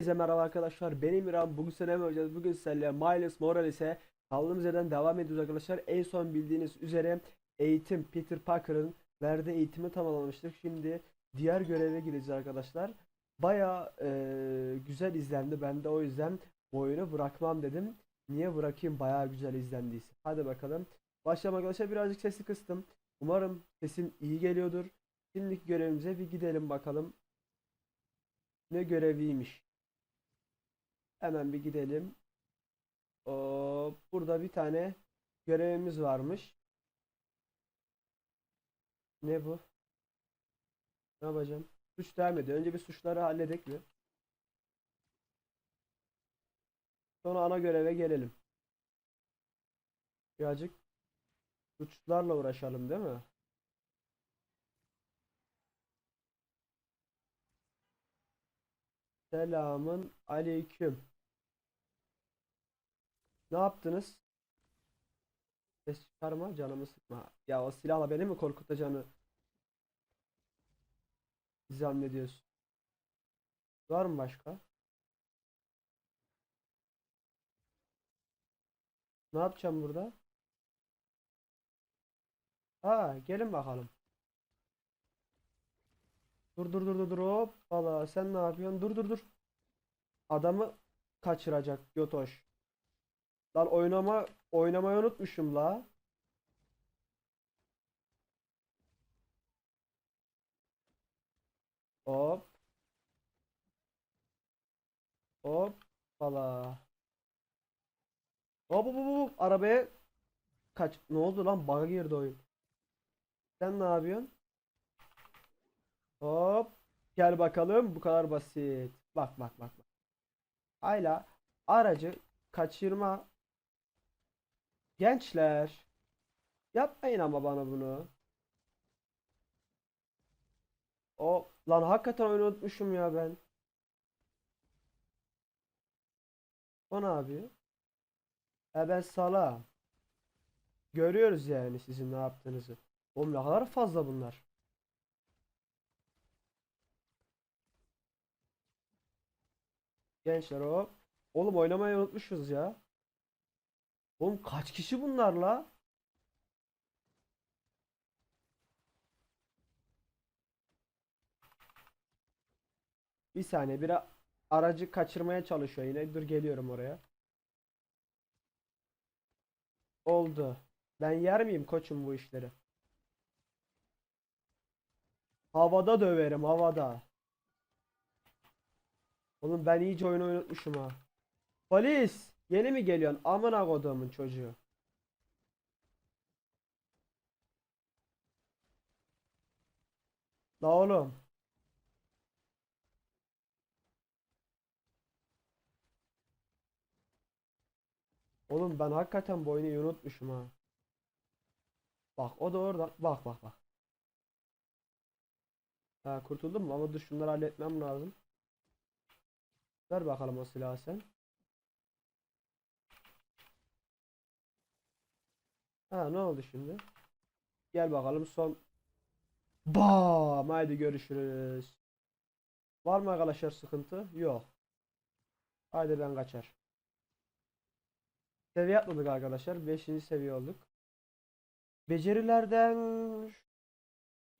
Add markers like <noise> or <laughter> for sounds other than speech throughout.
Herkese merhaba arkadaşlar. Benim İrem. Bugün sene yapacağız. Bugün sizlerle Miles Morales'e kaldığımız yerden devam ediyoruz arkadaşlar. En son bildiğiniz üzere eğitim Peter Parker'ın verdiği eğitimi tamamlamıştık. Şimdi diğer göreve gireceğiz arkadaşlar. Baya güzel izlendi. Ben de o yüzden bu oyunu bırakmam dedim. Niye bırakayım? Baya güzel izlendiyse. Hadi bakalım. Başlayalım arkadaşlar. Birazcık sesi kıstım. Umarım sesim iyi geliyordur. Şimdiki görevimize bir gidelim bakalım. Ne göreviymiş. Hemen bir gidelim. Oo, burada bir tane görevimiz varmış. Ne bu? Ne yapacağım? Suç devam ediyor. Önce bir suçları halledek mi? Sonra ana göreve gelelim. Birazcık suçlarla uğraşalım değil mi? Selamın aleyküm. Ne yaptınız? Ses çıkarma, canımı sıkma. Ya o silahla beni mi korkutacağını zannediyorsun? Var mı başka? Ne yapacağım burada? Ha, gelin bakalım. Dur dur dur dur dur hop. Valla sen ne yapıyorsun? Dur dur dur. Adamı kaçıracak Yotoş. Lan oynama oynamayı unutmuşum la. Hop. Hop. Valla. Hop hop hop. Arabaya kaç. Ne oldu lan? Bug'a girdi oyun. Sen ne yapıyorsun? Hop. Gel bakalım. Bu kadar basit. Bak bak bak. bak. Hala aracı kaçırma. Gençler. Yapmayın ama bana bunu. O lan hakikaten oyunu unutmuşum ya ben. O ne yapıyor? E ben sala. Görüyoruz yani sizin ne yaptığınızı. Oğlum ne kadar fazla bunlar. Gençler o. Oğlum oynamayı unutmuşuz ya. Oğlum kaç kişi bunlarla? Bir saniye bir aracı kaçırmaya çalışıyor yine. Dur geliyorum oraya. Oldu. Ben yer miyim koçum bu işleri? Havada döverim havada. Oğlum ben iyice oyunu unutmuşum ha. Polis! Yeni mi geliyorsun? Amına koduğumun çocuğu. La oğlum. Oğlum ben hakikaten bu oyunu unutmuşum ha. Bak o da orada. Bak bak bak. Ha kurtuldum? Ama dur şunları halletmem lazım. Ver bakalım o silahı sen. Ha ne oldu şimdi? Gel bakalım son. Bam! Haydi görüşürüz. Var mı arkadaşlar sıkıntı? Yok. Haydi ben kaçar. Seviye atladık arkadaşlar. 5. seviye olduk. Becerilerden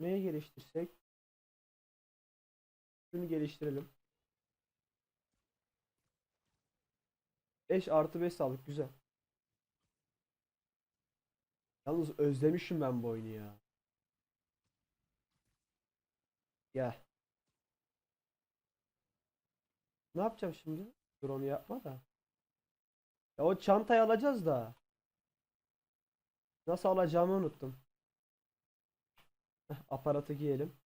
neyi geliştirsek? Şunu geliştirelim. 5 artı 5 sağlık güzel. Yalnız özlemişim ben bu oyunu ya. Gel. Ne yapacağım şimdi? Dur onu yapma da. Ya o çantayı alacağız da. Nasıl alacağımı unuttum. Aparatı giyelim.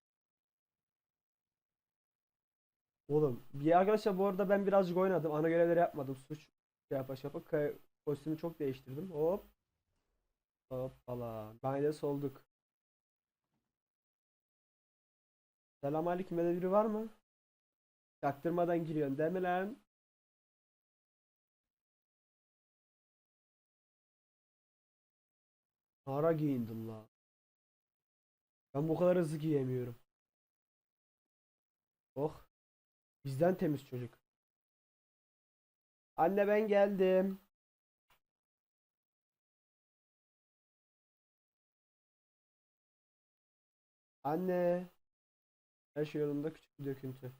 Oğlum bir arkadaşlar bu arada ben birazcık oynadım. Ana görevleri yapmadım. Suç şey yapa. Ka- Kostümü çok değiştirdim. Hop. Hoppala. Gayet olduk. Selamünaleyküm. Böyle biri var mı? Çaktırmadan giriyorsun değil mi lan? Ara giyindim la. Ben bu kadar hızlı giyemiyorum. Oh. Bizden temiz çocuk. Anne ben geldim. Anne. Her şey yolunda küçük bir döküntü.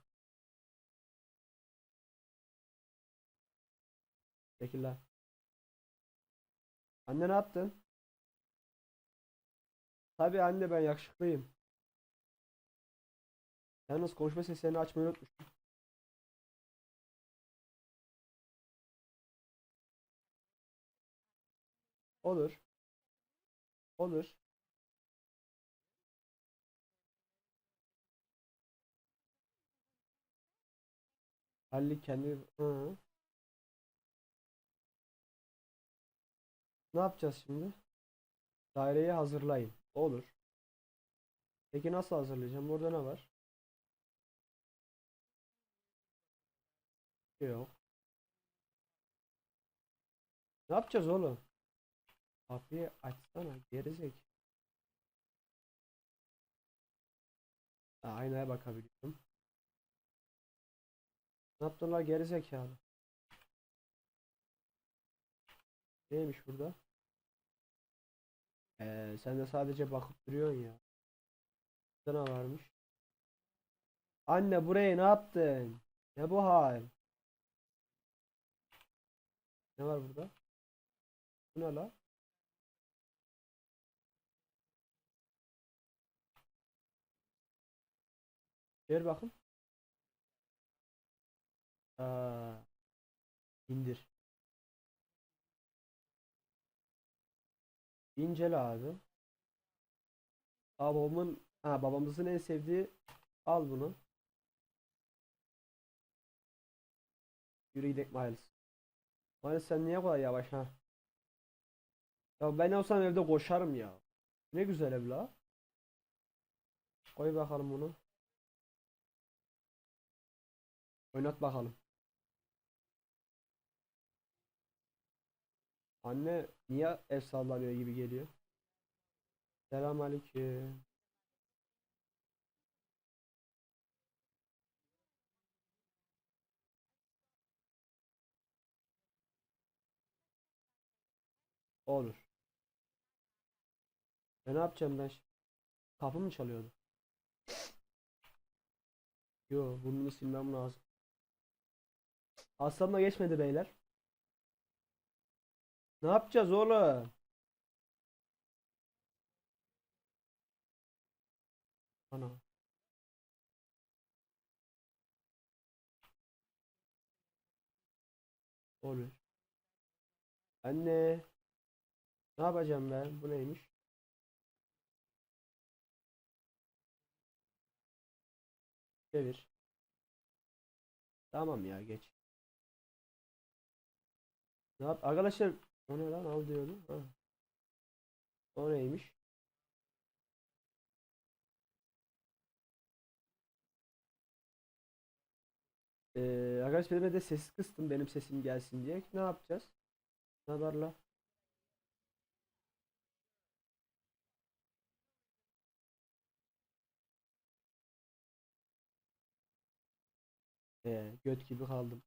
Teşekkürler. Anne ne yaptın? Tabii anne ben yakışıklıyım. Yalnız konuşma seslerini açmayı unutmuşum. Olur. Olur. Halil kendi Hı. Ne yapacağız şimdi? Daireyi hazırlayın. Olur. Peki nasıl hazırlayacağım? Burada ne var? Yok. Ne yapacağız oğlum? Kapıyı açsana gerizek. Aynaya bakabiliyorum. Ne yaptılar gerizekalı? Neymiş burada? Ee, sen de sadece bakıp duruyorsun ya. Burada ne varmış? Anne burayı ne yaptın? Ne bu hal? Ne var burada? Bu ne la? Ver bakın. Aa, indir. İncele abi. Babamın ha, babamızın en sevdiği al bunu. Yürü gidelim Miles. Miles sen niye kolay yavaş ha? Ya ben olsam evde koşarım ya. Ne güzel ev la. Koy bakalım bunu. Oynat bakalım. Anne niye ev sallanıyor gibi geliyor? Selamünaleyküm. Olur. E ne yapacağım ben şimdi? Kapı mı çalıyordu? Yo, burnunu silmem lazım. Aslanla geçmedi beyler. Ne yapacağız oğlum? Ana. Olur. Anne. Ne yapacağım ben? Bu neymiş? Çevir. Tamam ya geç. Ne yap? Arkadaşlar o ne lan al diyordu. Ha. O neymiş? Ee, arkadaşlar ben de ses kıstım benim sesim gelsin diye. Ne yapacağız? Ne haber la? Ee, göt gibi kaldım.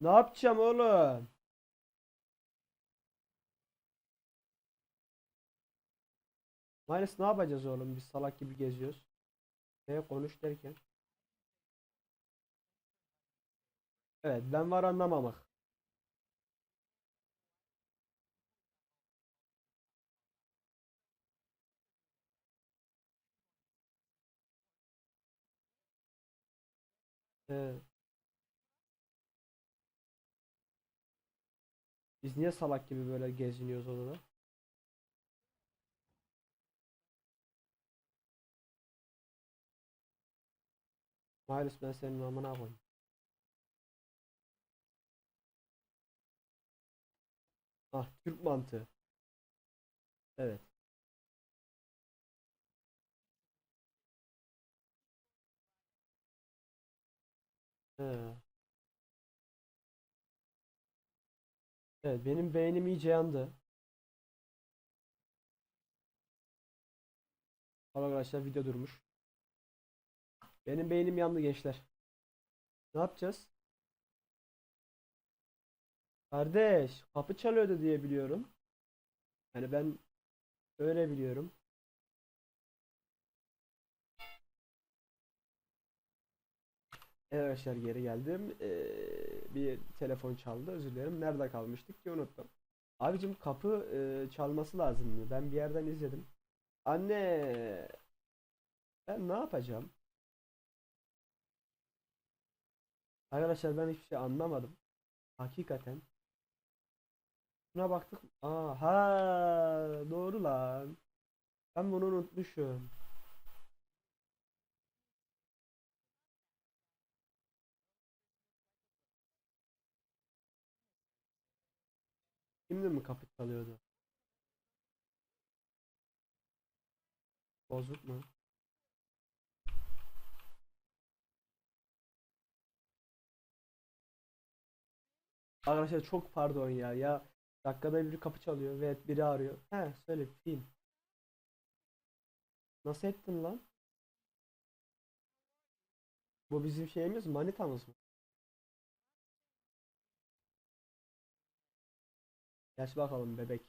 Ne yapacağım oğlum? Minus ne yapacağız oğlum? Biz salak gibi geziyoruz. Ne konuş derken. Evet ben var anlamamak. Ee, biz niye salak gibi böyle geziniyoruz odada? Miles ben senin amına koyayım. Ah Türk mantığı. Evet. He. Evet benim beynim iyice yandı. Arkadaşlar video durmuş. Benim beynim yandı gençler. Ne yapacağız? Kardeş, kapı çalıyordu diye biliyorum. Yani ben öyle biliyorum. Evet arkadaşlar geri geldim. Ee, bir telefon çaldı. Özür dilerim. Nerede kalmıştık ki unuttum. Abicim kapı e, çalması lazım. Ben bir yerden izledim. Anne, ben ne yapacağım? Arkadaşlar ben hiçbir şey anlamadım. Hakikaten. Buna baktık. Aa, ha, doğru lan. Ben bunu unutmuşum. Şimdi mi kapı çalıyordu? Bozuk mu? Arkadaşlar çok pardon ya. Ya dakikada bir kapı çalıyor ve biri arıyor. He söyle film. Nasıl ettin lan? Bu bizim şeyimiz manitamız mı? Geç bakalım bebek.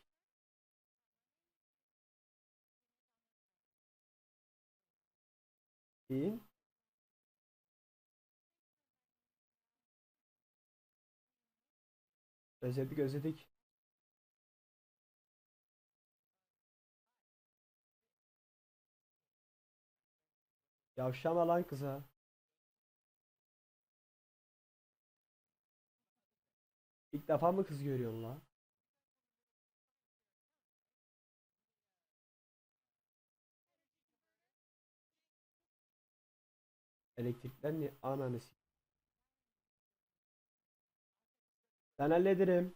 Fin. Özledik özledik. Yavşama lan kıza. İlk defa mı kız görüyorsun lan? Elektrikler ne? Ananı s- Ben hallederim.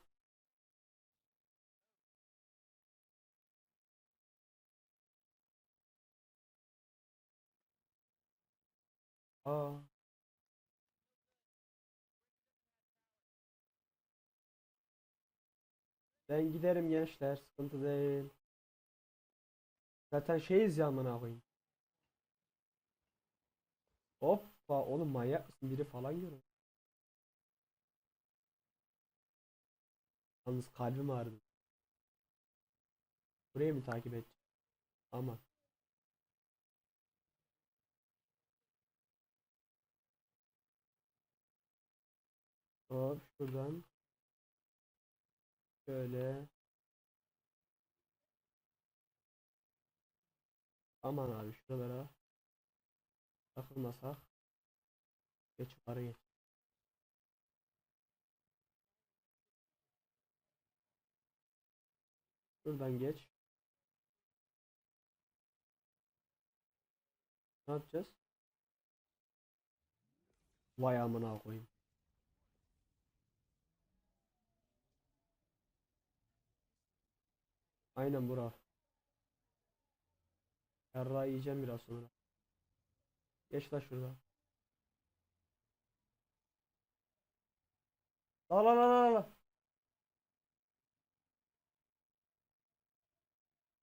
Aa. Ben giderim gençler. Sıkıntı değil. Zaten şeyiz ya amına koyayım. Hoppa oğlum manyak mısın? Biri falan görüyor. Yalnız kalbim ağrıdı. Burayı mı takip et? Ama. Hop şuradan. Şöyle. Aman abi şuralara takılmasak. Geç yukarı geç. Şuradan geç. Ne yapacağız? Vay amına koyayım. Aynen bura. Yarrağı yiyeceğim biraz sonra. Geç la şurada. La la la la la.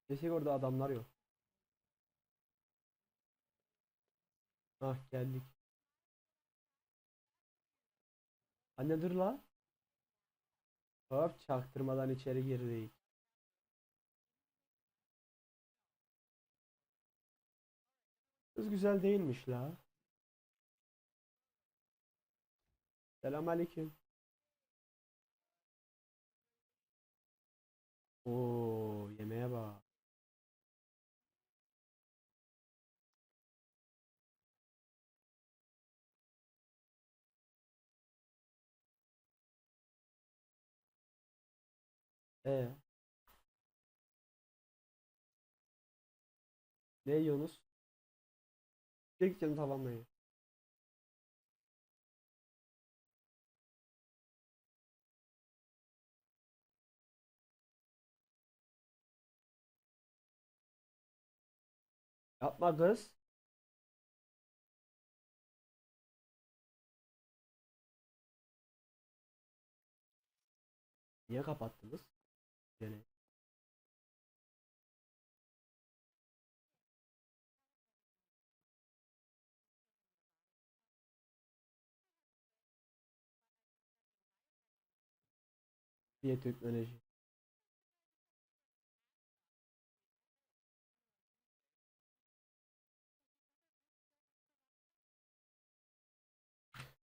Neyse orada adamlar yok. Ah geldik. Anne dur la. Hop çaktırmadan içeri girdik. Kız güzel değilmiş la. Selamünaleyküm. Oo yemeğe bak. E ne yiyorsunuz? Çek canı tamamlayın. Yapma kız. Niye kapattınız? Gene. Diye teknoloji.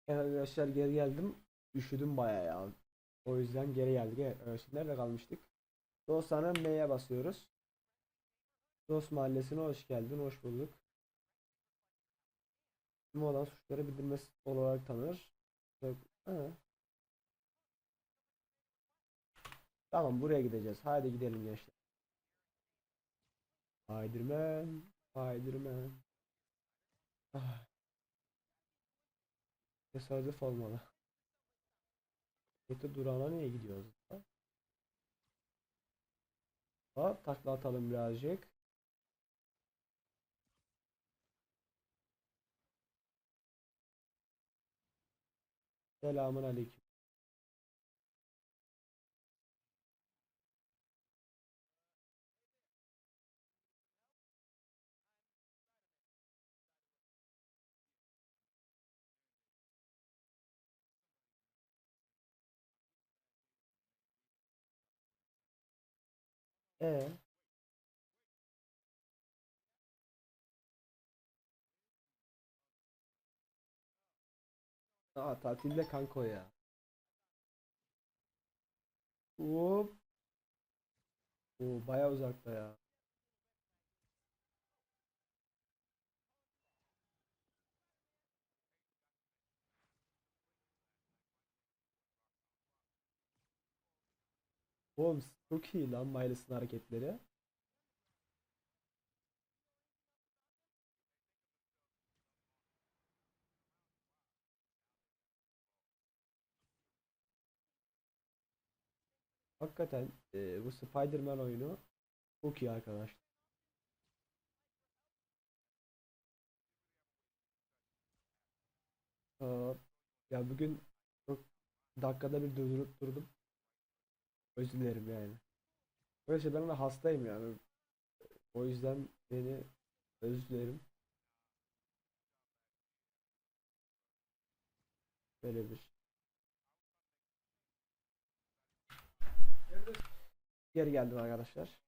Evet arkadaşlar geri geldim. Üşüdüm bayağı ya. O yüzden geri geldik. Evet nerede kalmıştık? Dostlarına M'ye basıyoruz. Dost mahallesine hoş geldin. Hoş bulduk. Tüm olan suçları bildirmesi olarak tanır. Ha. Tamam buraya gideceğiz. Haydi gidelim gençler. Spiderman, Spiderman. Ah. Tesadüf olmalı. Peki durağına niye gidiyoruz? Ha? Takla atalım birazcık. Selamun aleyküm. E Aa tatilde kanko ya. Hop. Oo baya uzakta ya. Oğlum çok iyi lan Miles'ın hareketleri. Hakikaten e, bu Spider-Man oyunu çok iyi arkadaşlar. Ya bugün çok dakikada bir durdurup durdum. Özür dilerim yani. Böyle şeylerden hastayım yani. O yüzden beni özür dilerim. Böyle bir. Geri geldim arkadaşlar.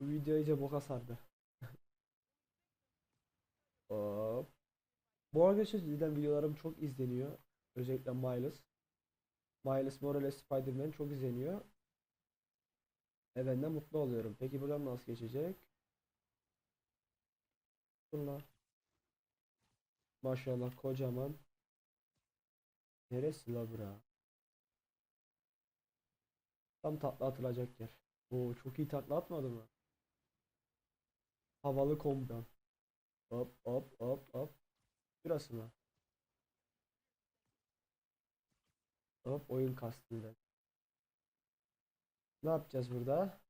Bu video iyice boka sardı. <laughs> Hop. Bu arkadaşlar cidden videolarım çok izleniyor. Özellikle Miles. Miles Morales Spider-Man çok izleniyor. Ve de mutlu oluyorum. Peki buradan nasıl geçecek? Bunlar. Maşallah kocaman. Neresi la bura? Tam tatlı atılacak yer. Oo çok iyi tatlı atmadı mı? Havalı komutan. Hop hop hop hop. Şurası mı? Hop oyun kastında. Ne yapacağız burada?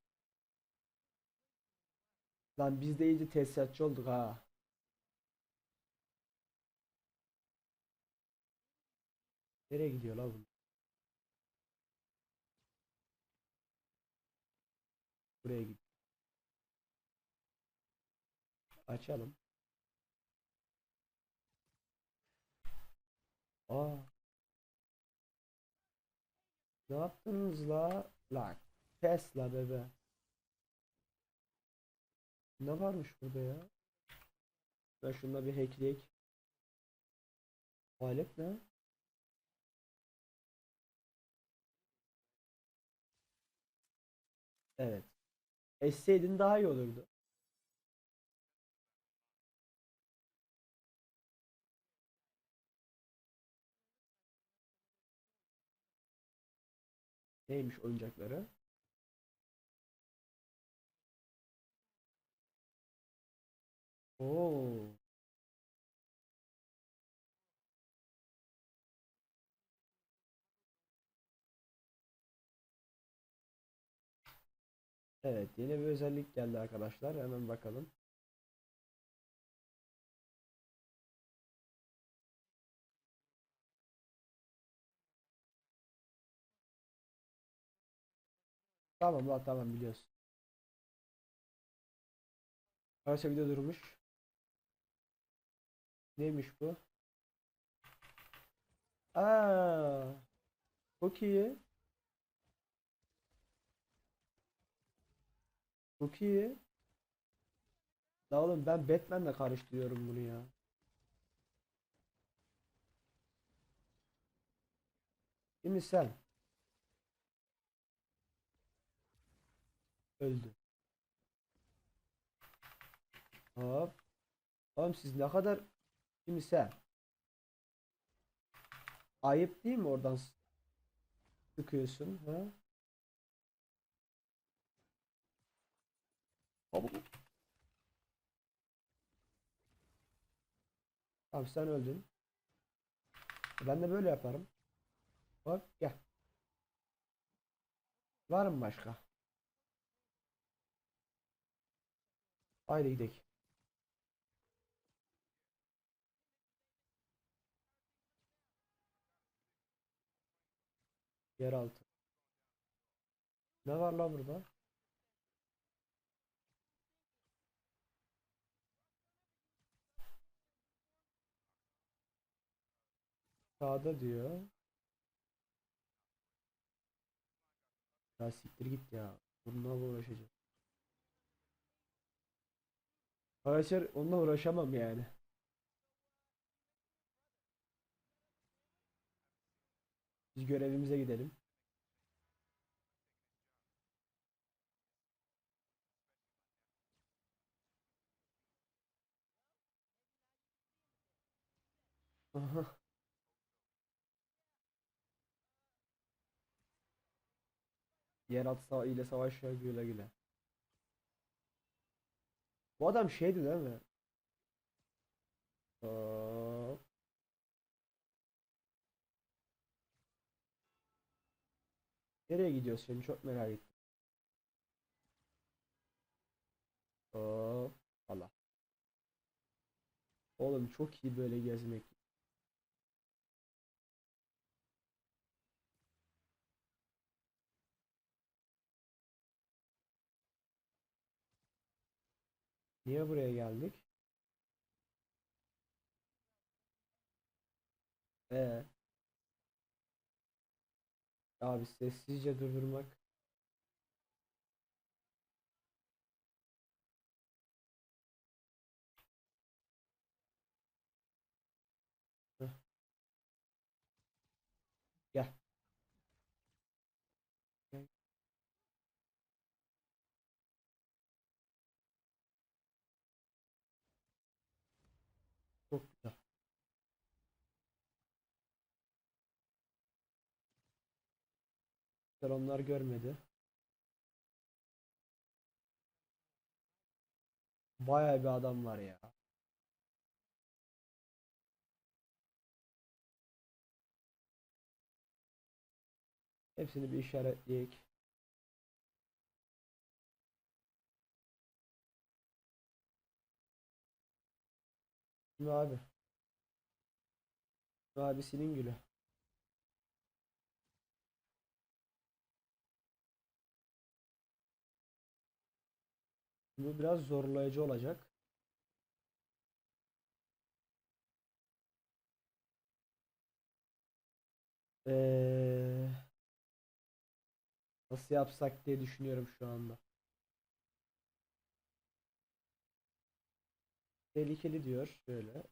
Lan biz de iyice tesisatçı olduk ha. Nereye gidiyor lan bu? Buraya gidiyor. Açalım. Aa. Ne yaptınız la? La Tesla bebe. Ne varmış burada ya? Ben şunda bir hackleyek. Alet ne? Evet. Esseydin daha iyi olurdu. Neymiş oyuncakları? Oo. Evet, yeni bir özellik geldi arkadaşlar. Hemen bakalım. Tamam la tamam biliyorsun. Arkadaşlar video durmuş. Neymiş bu? Aa. Çok iyi. Çok iyi. La oğlum ben Batman'le karıştırıyorum bunu ya. Şimdi sen öldü. Hop. Oğlum siz ne kadar şimdi sen ayıp değil mi oradan sıkıyorsun ha? Abi sen öldün. Ben de böyle yaparım. Bak gel. Var mı başka? Haydi gidelim. Yeraltı. Ne var la burada? Sağda diyor. Ya siktir git ya. Bununla uğraşacağım? Arkadaşlar onunla uğraşamam yani. Biz görevimize gidelim. Aha. Yeraltı sava ile savaş güle güle. Bu adam şeydi değil mi? Hop. Nereye gidiyoruz şimdi çok merak ettim. Hop. Allah. Oğlum çok iyi böyle gezmek. Niye buraya geldik? Ee, abi sessizce durdurmak. Onlar görmedi. Bayağı bir adam var ya. Hepsini bir işaretleyek. Şimdi abi. Abisinin gülü. Bu biraz zorlayıcı olacak. Ee, nasıl yapsak diye düşünüyorum şu anda. Tehlikeli diyor şöyle.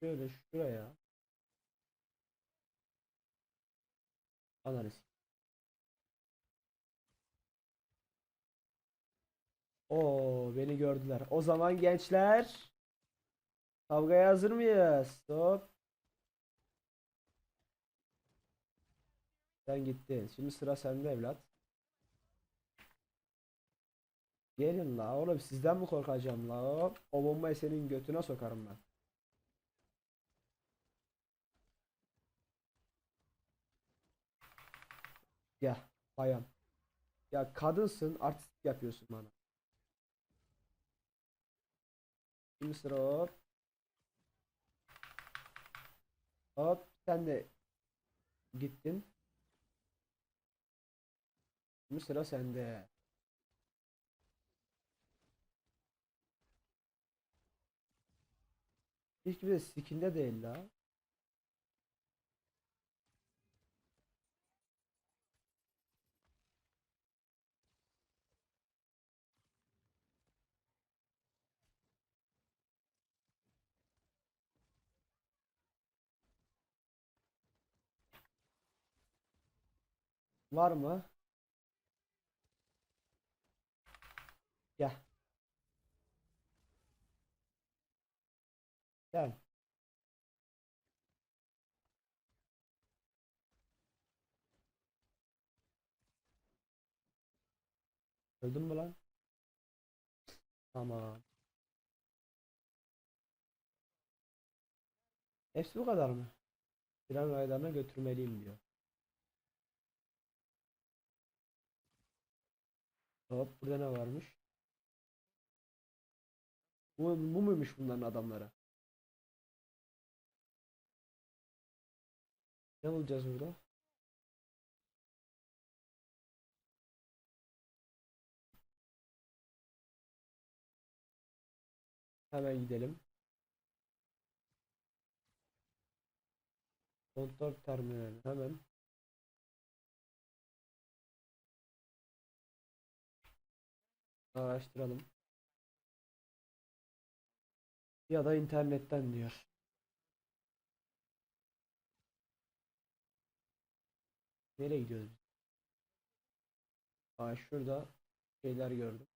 Şöyle şuraya. Analiz. Oo beni gördüler. O zaman gençler kavgaya hazır mıyız? Stop. Sen gittin. Şimdi sıra sende evlat. Gelin la oğlum sizden mi korkacağım la? O bombayı senin götüne sokarım ben. Ya bayan. Ya kadınsın artist yapıyorsun bana. Şimdi sıra hop. Hop sen de gittin. Şimdi sıra sende. Hiç kimse skinde değil la. Var mı? Gel. Gel. Öldün mü lan? Tamam. Hepsi bu kadar mı? Tren raylarına götürmeliyim diyor. Hop burada ne varmış? Bu, bu muymuş bunların adamları? Ne bulacağız burada? Hemen gidelim. Kontrol terminali hemen. Araştıralım. Ya da internetten diyor. Nereye gidiyoruz? Aa şurada şeyler gördüm.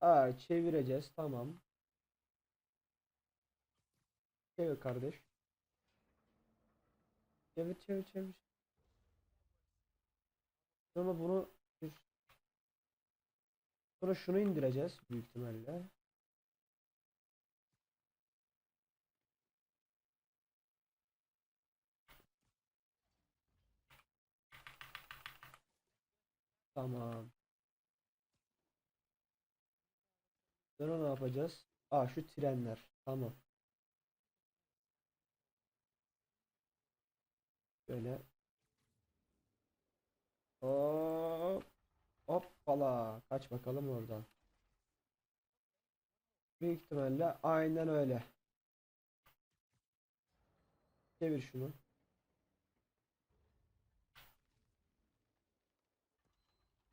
Aa çevireceğiz tamam. Çevir kardeş. Çevir çevir çevir. Sonra bunu Sonra şunu indireceğiz büyük ihtimalle. Tamam. Sonra ne yapacağız? Aa şu trenler. Tamam. Böyle. Hop. Hoppala. Kaç bakalım oradan. Büyük ihtimalle aynen öyle. Çevir şunu.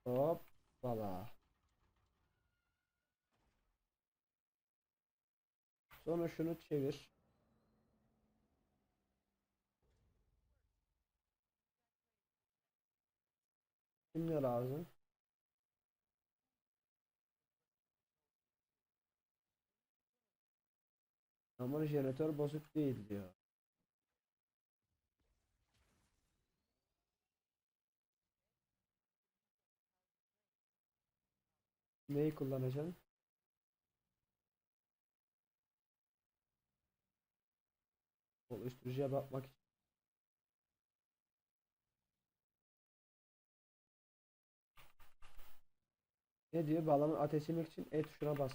Hoppala. Sonra şunu çevir. Ne lazım? Ama jeneratör bozuk değil diyor. Neyi kullanacaksın? Oluşturucuya bakmak için. Ne diyor? Bağlamın ateşlemek için E tuşuna bas.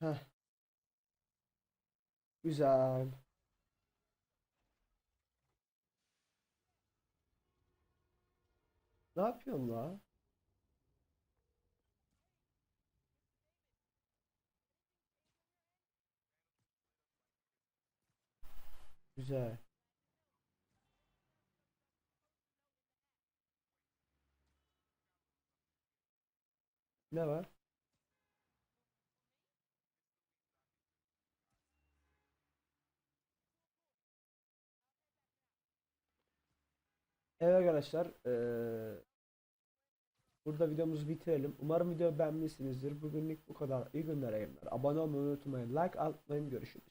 Heh. Güzel. Ne yapıyorsun la? Güzel. Ne var? Evet arkadaşlar, eee, burada videomuzu bitirelim. Umarım video beğenmişsinizdir. Bugünlük bu kadar. İyi günler, yayınlar. Abone olmayı unutmayın. Like atmayın. Görüşürüz.